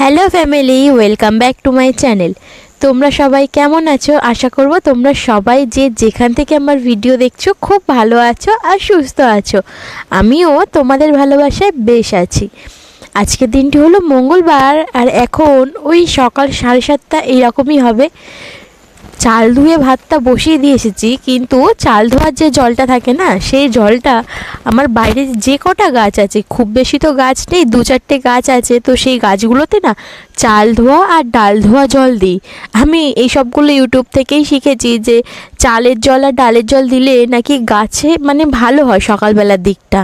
Hello family, welcome back to my channel. তোমরা সবাই কেমন আছো? আশা করব তোমরা সবাই যে যেখান থেকে আমার ভিডিও দেখছ খুব ভালো আছো আর সুস্থ আছো। আমিও তোমাদের ভালোবাসায় বেশ আছি। আজকের দিনটি হলো মঙ্গলবার আর এখন ওই সকাল সাড়ে সাতটা এইরকমই হবে। চাল ধুয়ে ভাতটা বসিয়ে দিয়ে এসেছি, কিন্তু চাল ধোয়ার যে জলটা থাকে না, সেই জলটা আমার বাইরে যে কটা গাছ আছে, খুব বেশি তো গাছ নেই, দু চারটে গাছ আছে, তো সেই গাছগুলোতে না চাল ধোয়া আর ডাল ধোয়া জল দিই। আমি এই সবগুলো ইউটিউব থেকেই শিখেছি যে চালের জল আর ডালের জল দিলে নাকি গাছে মানে ভালো হয় সকালবেলার দিকটা।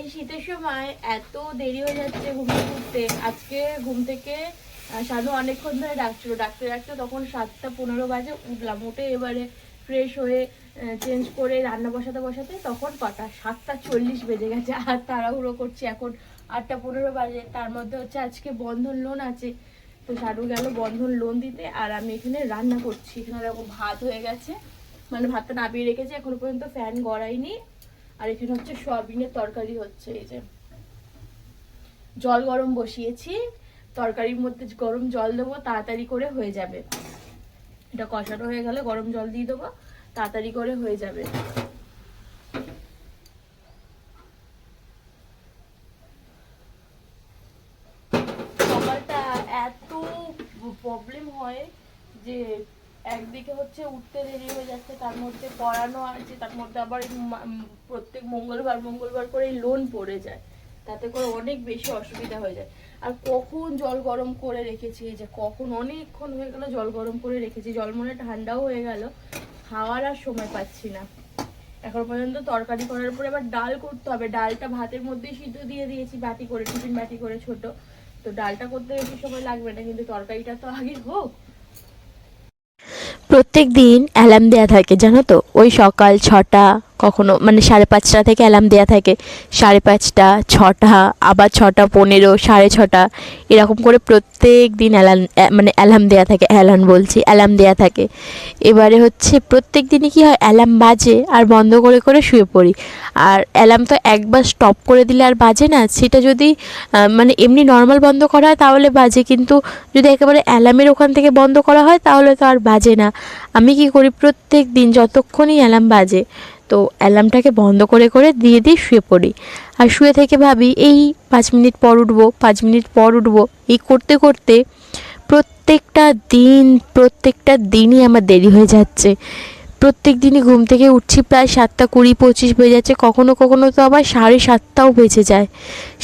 এই শীতের সময় এত দেরি হয়ে যাচ্ছে ঘুম থেকে উঠতে। আজকে ঘুম থেকে শানু অনেকক্ষণ ধরে ডাকছিল। ডাকতে ডাকতে তখন সাতটা পনেরো বাজে উঠলাম। উঠে এবারে ফ্রেশ হয়ে চেঞ্জ করে রান্না বসাতে বসাতে তখন কটা? সাতটা চল্লিশ বেজে গেছে। আর তাড়াহুড়ো করছি এখন আটটা পনেরো বাজে। তার মধ্যে হচ্ছে আজকে বন্ধন লোন আছে। তো শানু গেল বন্ধন লোন দিতে আর আমি এখানে রান্না করছি। এখানে দেখো ভাত হয়ে গেছে। মানে ভাতটা নামিয়ে রেখেছি। এখনও পর্যন্ত ফ্যান গড়াইনি। আর এখানে হচ্ছে সয়াবিনের তরকারি হচ্ছে। এই যে জল গরম বসিয়েছি। তরকারির মধ্যে গরম জল দেবো, তাড়াতাড়ি করে হয়ে যাবে। এটা কষানো হয়ে গেলে গরম জল দিয়ে দেবো, তাড়াতাড়ি করে হয়ে যাবে। এত প্রবলেম হয় যে একদিকে হচ্ছে উঠতে দেরি হয়ে যাচ্ছে, তার মধ্যে পড়ানো আছে, তার মধ্যে আবার প্রত্যেক মঙ্গলবার মঙ্গলবার করে লোন পড়ে যায়। তাতে করে অনেক বেশি অসুবিধা হয়ে যায়। আর কখন জল গরম করে রেখেছি যে কখন অনেকক্ষণ হয়ে গেল জল গরম করে রেখেছি জল মনে ঠান্ডাও হয়ে গেল, খাওয়ার আর সময় পাচ্ছি না। এখন পর্যন্ত তরকারি করার পরে আবার ডাল করতে হবে, ডালটা ভাতের মধ্যেই সিদ্ধ দিয়ে দিয়েছি, বাটি করে, টিফিন বাটি করে ছোট, তো ডালটা করতে বেশি সময় লাগবে না, কিন্তু তরকারিটা তো আগে হোক। প্রত্যেক দিন অ্যালার্ম দেওয়া থাকে, জানো তো? ওই সকাল ছটা কখনো মানে সাড়ে পাঁচটা থেকে অ্যালার্ম দেওয়া থাকে। সাড়ে পাঁচটা, ছটা, আবার ছটা পনেরো, সাড়ে ছটা, এরকম করে প্রত্যেক দিন অ্যালার্ম মানে অ্যালার্ম দেওয়া থাকে অ্যালার্ম বলছি অ্যালার্ম দেওয়া থাকে। এবারে হচ্ছে প্রত্যেক দিনই কী হয় অ্যালার্ম বাজে আর বন্ধ করে করে শুয়ে পড়ি। আর অ্যালার্ম তো একবার স্টপ করে দিলে আর বাজে না, সেটা যদি মানে এমনি নর্মাল বন্ধ করা হয় তাহলে বাজে, কিন্তু যদি একেবারে অ্যালার্মের ওখান থেকে বন্ধ করা হয় তাহলে তো আর বাজে না। আমি কি করি, প্রত্যেক দিন যতক্ষণই অ্যালার্ম বাজে তো অ্যালার্মটাকে বন্ধ করে করে দিয়ে দিয়ে শুয়ে পড়ি। আর শুয়ে থেকে ভাবি, এই পাঁচ মিনিট পর উঠবো, পাঁচ মিনিট পর উঠবো। এই করতে করতে প্রত্যেকটা দিন, প্রত্যেকটা দিনই আমার দেরি হয়ে যাচ্ছে। প্রত্যেক দিনই ঘুম থেকে উঠছি প্রায় সাতটা কুড়ি পঁচিশ বেজে যাচ্ছে। কখনো কখনো তো আবার সাড়ে সাতটাও বেজে যায়।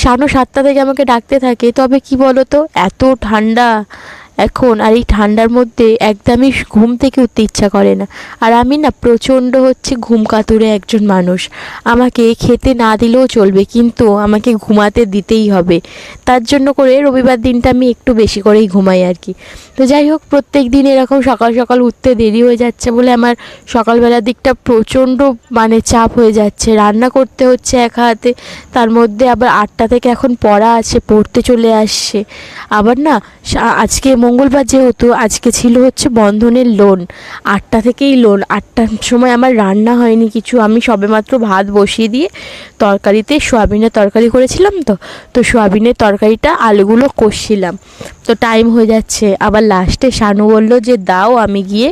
সাড়ে সাতটা থেকে আমাকে ডাকতে থাকে, তবে কি বলো তো এত ঠান্ডা এখন আর এই ঠান্ডার মধ্যে একদমই ঘুম থেকে উঠতে ইচ্ছা করে না। আর আমি না প্রচণ্ড হচ্ছে ঘুম কাতুরে একজন মানুষ। আমাকে খেতে না দিলেও চলবে, কিন্তু আমাকে ঘুমাতে দিতেই হবে। তার জন্য করে রবিবার দিনটা আমি একটু বেশি করেই ঘুমাই আর কি। তো যাই হোক, প্রত্যেক দিন এরকম সকাল সকাল উঠতে দেরি হয়ে যাচ্ছে বলে আমার সকালবেলার দিকটা প্রচণ্ড মানে চাপ হয়ে যাচ্ছে। রান্না করতে হচ্ছে এক হাতে, তার মধ্যে আবার আটটা থেকে এখন পড়া আছে, পড়তে চলে আসছে। আবার না আজকে মঙ্গলবার যেহেতু আজকে ছিল হচ্ছে বন্ধনের লোন, আটটা থেকেই লোন, আটটার সময় আমার রান্না হয়নি কিছু, আমি সবেমাত্র ভাত বসিয়ে দিয়ে তরকারিতে সোয়াবিনের তরকারি করেছিলাম তো তো সোয়াবিনের তরকারিটা, আলুগুলো কষছিলাম। তো টাইম হয়ে যাচ্ছে, আবার লাস্টে শানু বলল যে দাও, আমি গিয়ে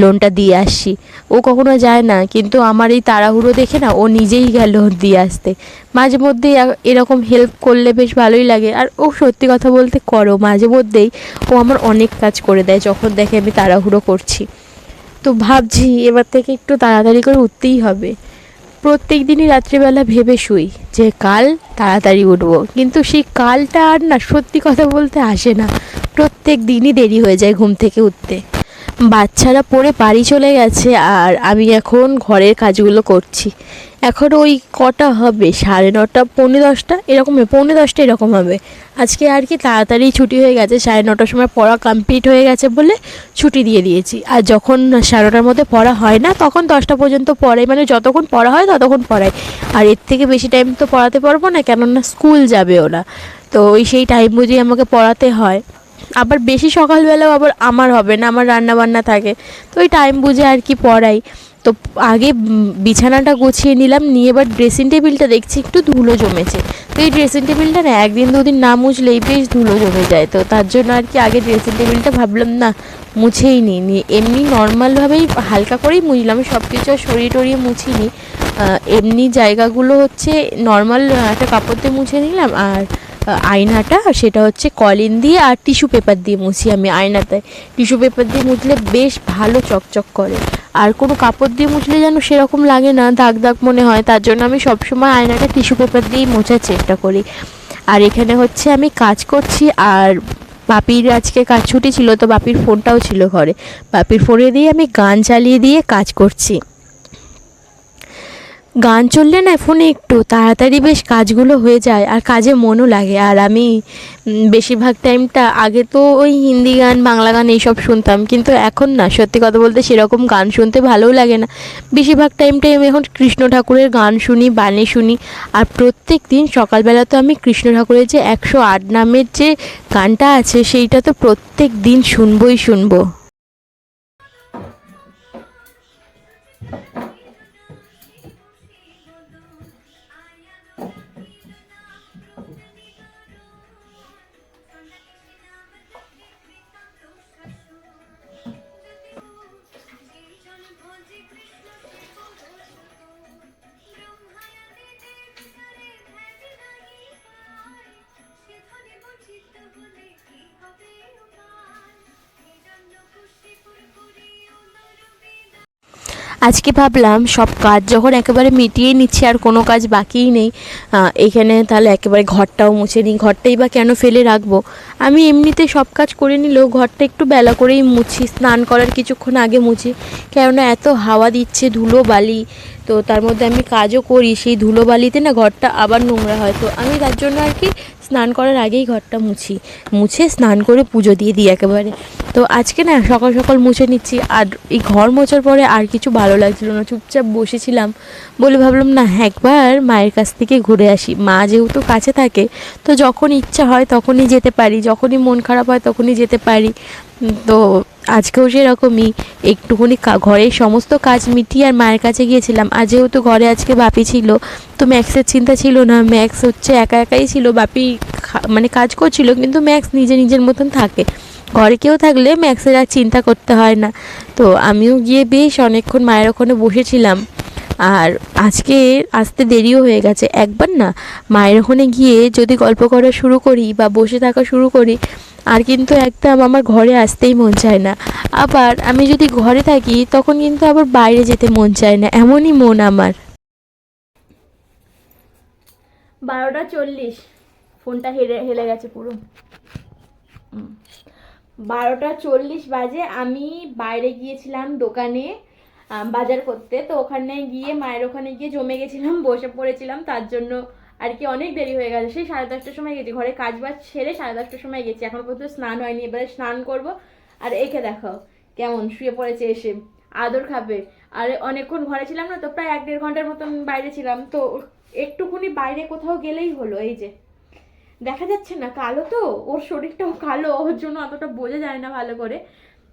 লোনটা দিয়ে আসছি। ও কখনো যায় না, কিন্তু আমার এই তাড়াহুড়ো দেখে না ও নিজেই গেল দিয়ে আসতে। মাঝে মধ্যে এরকম হেল্প করলে বেশ ভালোই লাগে। আর ও সত্যি কথা বলতে করো, মাঝে মধ্যেই ও আমার অনেক কাজ করে দেয় যখন দেখে আমি তাড়াহুড়ো করছি। তো ভাবছি এবার থেকে একটু তাড়াতাড়ি করে উঠতেই হবে। প্রত্যেক দিনই রাত্রিবেলা ভেবে শুই যে কাল তাড়াতাড়ি উঠবো। কিন্তু সেই কালটা আর না সত্যি কথা বলতে আসে না। প্রত্যেক দিনই দেরি হয়ে যায় ঘুম থেকে উঠতে। বাচ্চারা পড়ে বাড়ি চলে গেছে আর আমি এখন ঘরের কাজগুলো করছি। এখন ওই কটা হবে? সাড়ে নটা, পৌনে দশটা? এরকম পৌনে দশটা এরকম হবে। আজকে আর কি তাড়াতাড়ি ছুটি হয়ে গেছে, সাড়ে নটার সময় পড়া কমপ্লিট হয়ে গেছে বলে ছুটি দিয়ে দিয়েছি। আর যখন সাড়ে নটার মধ্যে পড়া হয় না, তখন দশটা পর্যন্ত পড়াই। মানে যতক্ষণ পড়া হয়, ততক্ষণ পড়াই। আর এর থেকে বেশি টাইম তো পড়াতে পারব না, কেননা স্কুল যাবে ওরা তো ওই সেই টাইম বুঝেই আমাকে পড়াতে হয়। আবার বেশি সকালবেলাও আবার আমার হবে না, আমার রান্না বান্না থাকে। তো ওই টাইম বুঝে আর কি পড়াই। তো আগে বিছানাটা গুছিয়ে নিলাম, নিয়ে এবার ড্রেসিং টেবিলটা দেখছি, একটু ধুলো জমেছে। তো এই ড্রেসিং টেবিলটা না একদিন দুদিন না মুছলেই বেশ ধুলো জমে যায়। তো তার জন্য আর কি আগে ড্রেসিং টেবিলটা ভাবলাম, না, মুছেই নিই এমনি নর্মালভাবেই হালকা করেই মুছলাম। সব কিছু সরিয়ে টরিয়ে মুছিনি। এমনি জায়গাগুলো হচ্ছে নর্মাল একটা কাপড় দিয়ে মুছে নিলাম আর আয়নাটা সেটা হচ্ছে কলিন দিয়ে আর টিস্যু পেপার দিয়ে মুছি আমি আয়নাতে। টিস্যু পেপার দিয়ে মুছলে বেশ ভালো চকচক করে। আর কোনো কাপড় দিয়ে মুছলে যেন সেরকম লাগে না, দাগ দাগ মনে হয়, তার জন্য আমি সবসময় আয়নাটা টিস্যু পেপার দিয়েই মোছার চেষ্টা করি। আর এখানে হচ্ছে আমি কাজ করছি, আর বাপির আজকে কাজ ছুটি ছিল, তো বাপির ফোনটাও ছিল ঘরে। বাপির ফোনে দিয়ে আমি গান চালিয়ে দিয়ে কাজ করছি। গান চললে না ফোনে একটু তাড়াতাড়ি বেশ কাজগুলো হয়ে যায় আর কাজে মনও লাগে। আর আমি বেশিরভাগ টাইমটা আগে তো ওই হিন্দি গান, বাংলা গান এইসব শুনতাম। কিন্তু এখন না, সত্যি কথা বলতে সেরকম গান শুনতে ভালোও লাগে না। বেশিরভাগ টাইমটাই আমি এখন কৃষ্ণ ঠাকুরের গান শুনি, বাণী শুনি। আর প্রত্যেক দিন সকালবেলা তো আমি কৃষ্ণ ঠাকুরের যে একশো আট নামের যে গানটা আছে, সেইটা তো প্রত্যেক দিন শুনবই শুনব। আজকে ভাবলাম সব কাজ যখন একেবারে মিটিয়ে নিচ্ছি, আর কোনো কাজ বাকিই নেই এখানে তাহলে একেবারে ঘরটাও মুছে নিই। ঘরটাই বা কেন ফেলে রাখব? আমি এমনিতে সব কাজ করে নিলেও ঘরটা একটু বেলা করেই মুছি, স্নান করার কিছুক্ষণ আগে মুছি। কেননা এত হাওয়া দিচ্ছে ধুলো বালি তো তার মধ্যে আমি কাজও করি। সেই ধুলো বালিতে না ঘরটা আবার নোংরা হয়। তো আমি তার জন্য আর কি স্নান করার আগেই ঘরটা মুছি। মুছে স্নান করে পুজো দিয়ে দিই একেবারে। তো আজকে না সকাল সকাল মুছে নিচ্ছি। আর এই ঘর মোছার পরে আর কিছু ভালো লাগছিল না। চুপচাপ বসেছিলাম বলে ভাবলাম, না, একবার মায়ের কাছ থেকে ঘুরে আসি। মা যেহেতু কাছে থাকে, তো যখন ইচ্ছা হয় তখনই যেতে পারি। যখনই মন খারাপ হয় তখনই যেতে পারি। তো আজকেও সেরকমই, একটুখানি ঘরের সমস্ত কাজ মিটিয়ে আর মায়ের কাছে গিয়েছিলাম। আর যেহেতু ঘরে আজকে বাপি ছিল, তো ম্যাক্সের চিন্তা ছিল না। ম্যাক্স হচ্ছে একা একাই ছিল, বাপি মানে কাজ করছিল, কিন্তু ম্যাক্স নিজে নিজের মতন থাকে। ঘরে কেউ থাকলে ম্যাক্সের আর চিন্তা করতে হয় না। তো আমিও গিয়ে বেশ অনেকক্ষণ মায়ের ওখানে বসেছিলাম। আর আজকে আসতে দেরিও হয়ে গেছে। একবার না মায়ের ওখানে গিয়ে যদি গল্প করা শুরু করি বা বসে থাকা শুরু করি, আর কিন্তু একদম আমার ঘরে আসতেই মন চায় না। আবার আমি যদি ঘরে থাকি, তখন কিন্তু আবার বাইরে যেতে মন চায় না। এমনই মন আমার। বারোটা চল্লিশ। ফোনটা হেরে হেলে গেছে পুরো। বারোটা চল্লিশ বাজে। আমি বাইরে গিয়েছিলাম দোকানে। বাজার করতে। তো ওখানে গিয়ে মায়ের ওখানে গিয়ে জমে গেছিলাম, বসে পড়েছিলাম। তার জন্য আর কি অনেক দেরি হয়ে গেছে। সেই সাড়ে দশটার সময় গেছি। ঘরে কাজ বাজ ছেড়ে সাড়ে দশটার সময় গেছি। এখনও পর্যন্ত স্নান হয়নি। এবারে স্নান করব। আর একে দেখো, কেমন শুয়ে পড়েছে এসে। আদর খাবে। আর অনেকক্ষণ ঘরে ছিলাম না, তো প্রায় এক দেড় ঘণ্টার মতন বাইরে ছিলাম। তো একটুখানি বাইরে কোথাও গেলেই হলো। এই যে, দেখা যাচ্ছে না, কালো তো। ওর শরীরটাও কালো। ওর জন্য অতটা বোঝা যায় না ভালো করে।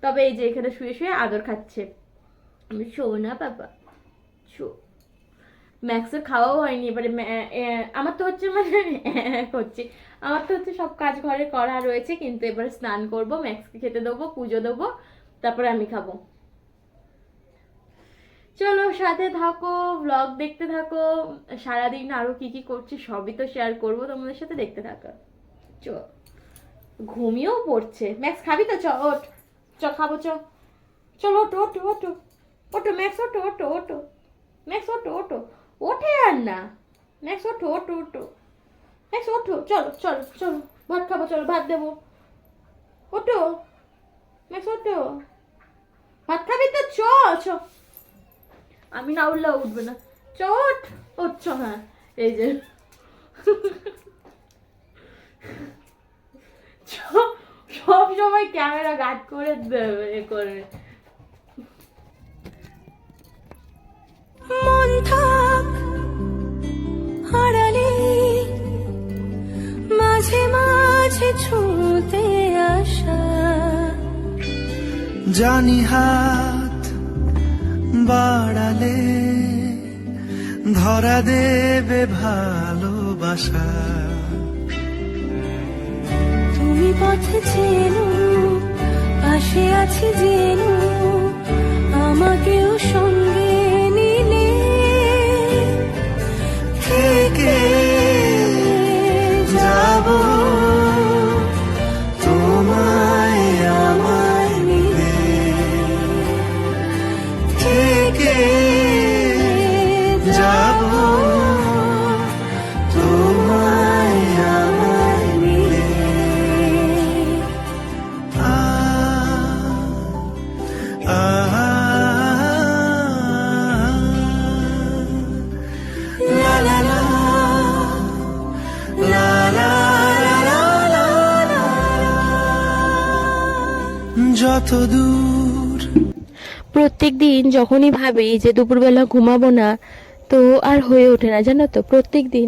তবে এই যে, এখানে শুয়ে শুয়ে আদর খাচ্ছে। আমি শো না বাবা শো। ম্যাক্সের খাওয়াও হয়নি, এবারে আমার তো হচ্ছে মানে করছি। আমার তো হচ্ছে সব কাজ ঘরে করা রয়েছে, কিন্তু এবারে স্নান করব, ম্যাক্সকে খেতে দেবো, পুজো দেবো, তারপরে আমি খাব। চলো সাথে থাকো ব্লগ দেখতে থাকো, সারাদিন আরও কি কি করছি সবই তো শেয়ার করব তোমাদের সাথে, দেখতে থাকো। চ। ঘুমিয়েও পড়ছে। ম্যাক্স, খাবি তো? চ, ওঠ। চ, খাব, চ। চলো ওটো ওটো ওটো ওটো ম্যাক্স ওটো ওটো ওটো ম্যাক্স ওটো ওটো ওঠে আর না ম্যাক্স ওঠো ওটো ওটো ম্যাক্স ওঠো। চলো চলো চলো। ভাত খাব, চলো, ভাত দেবো। ওটো ম্যাক্স ওটো ভাত খাবি তো? চ চ। আমি না উঠলেও উঠবে না। চট উঠছ হ্যাঁ। এই যে। সব সময় ক্যামেরা গার্ড করে দেবে, এ করে। মন থাক হারালে মাঝে মাঝে ছুঁতে আসা। জানি হাত বাড়ালে ধরা দেবে ভালোবাসা। তুমি পথে চেনো পাশে আছি জেনো আমাকেও সঙ্গে প্রত্যেক দিন যখনই ভাবি যে দুপুরবেলা ঘুমাবো না, তো আর হয়ে ওঠে না, জানো তো? প্রত্যেক দিন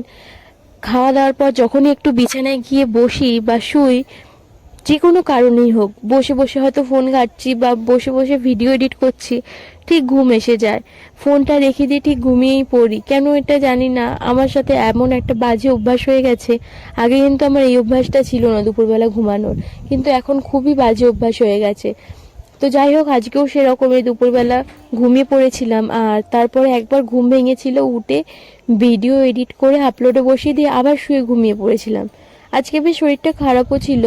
খাওয়া দাওয়ার পর যখনই একটু বিছানায় গিয়ে বসি বা শুই, যে কোনো কারণেই হোক, বসে বসে হয়তো ফোন ঘাটছি বা বসে বসে ভিডিও এডিট করছি, ঠিক ঘুম এসে যায়। ফোনটা রেখে দিয়ে ঠিক ঘুমিয়েই পড়ি। কেন এটা জানি না, আমার সাথে এমন একটা বাজে অভ্যাস হয়ে গেছে, আগে কিন্তু আমার এই অভ্যাসটা ছিল না দুপুরবেলা ঘুমানোর, কিন্তু এখন খুবই বাজে অভ্যাস হয়ে গেছে। তো যাই হোক, আজকেও সেরকমই দুপুরবেলা ঘুমিয়ে পড়েছিলাম। আর তারপরে একবার ঘুম ভেঙেছিল উঠে ভিডিও এডিট করে আপলোডে বসিয়ে দিয়ে আবার শুয়ে ঘুমিয়ে পড়েছিলাম। আজকে বেশ শরীরটা খারাপও ছিল।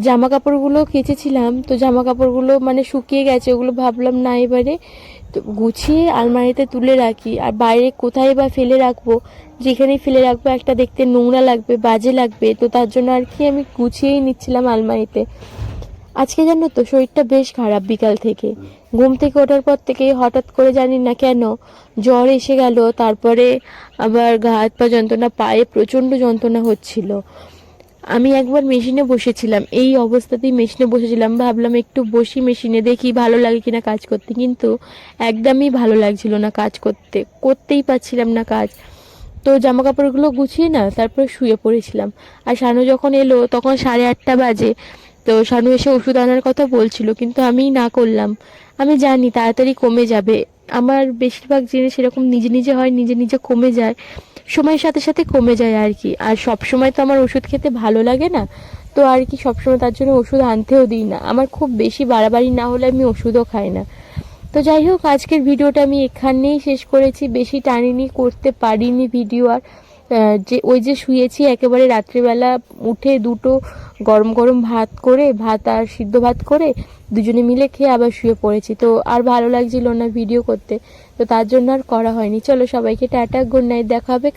জামা কাপড়গুলো কেচেছিলাম, তো জামা কাপড়গুলো মানে শুকিয়ে গেছে, ওগুলো ভাবলাম না এবারে। তো গুছিয়ে আলমারিতে তুলে রাখি। আর বাইরে কোথায় বা ফেলে রাখব, যেখানেই ফেলে রাখব, একটা দেখতে নোংরা লাগবে, বাজে লাগবে। তো তার জন্য আর কি আমি গুছিয়েই নিচ্ছিলাম আলমারিতে। আজকে জানো তো, শরীরটা বেশ খারাপ বিকাল থেকে। ঘুম থেকে ওঠার পর থেকে হঠাৎ করে জানি না কেন জ্বর এসে গেল, তারপরে আবার গা হাত পা যন্ত্রণা, পায়ে প্রচণ্ড যন্ত্রণা হচ্ছিল। আমি একবার মেশিনে বসেছিলাম, এই অবস্থাতেই মেশিনে বসেছিলাম, ভাবলাম একটু বসি মেশিনে, দেখি ভালো লাগে কিনা কাজ করতে, কিন্তু একদমই ভালো লাগছিল না কাজ করতে, করতেই পারছিলাম না কাজ। তো জামা কাপড়গুলো গুছিয়ে না, তারপরে শুয়ে পড়েছিলাম। আর শানু যখন এলো, তখন সাড়ে আটটা বাজে তো শানু এসে ওষুধ আনার কথা বলছিল, কিন্তু আমি না করলাম। আমি জানি তাড়াতাড়ি কমে যাবে। আমার বেশিরভাগ জিনিস এরকম নিজে নিজে হয়, নিজে নিজে কমে যায়। সময়ের সাথে সাথে কমে যায় আর কি। আর সব সময় তো আমার ওষুধ খেতে ভালো লাগে না, তো আর কি সবসময় তার জন্য ওষুধ আনতেও দিই না। আমার খুব বেশি বাড়াবাড়ি না হলে আমি ওষুধও খাই না। তো যাই হোক, আজকের ভিডিওটা আমি এখানেই শেষ করেছি। বেশি টানিনি, করতে পারিনি ভিডিও আর। যে ওই যে শুয়েছি একেবারে রাত্রিবেলা উঠে দুটো গরম গরম ভাত করে, ভাত আর সিদ্ধ ভাত করে দুজনে মিলে খেয়ে আবার শুয়ে পড়েছি। তো আর ভালো লাগছিল না ভিডিও করতে। তো তার জন্য আর করা হয়নি। চলো সবাইকে টাটা, গুড নাইট, দেখা হবে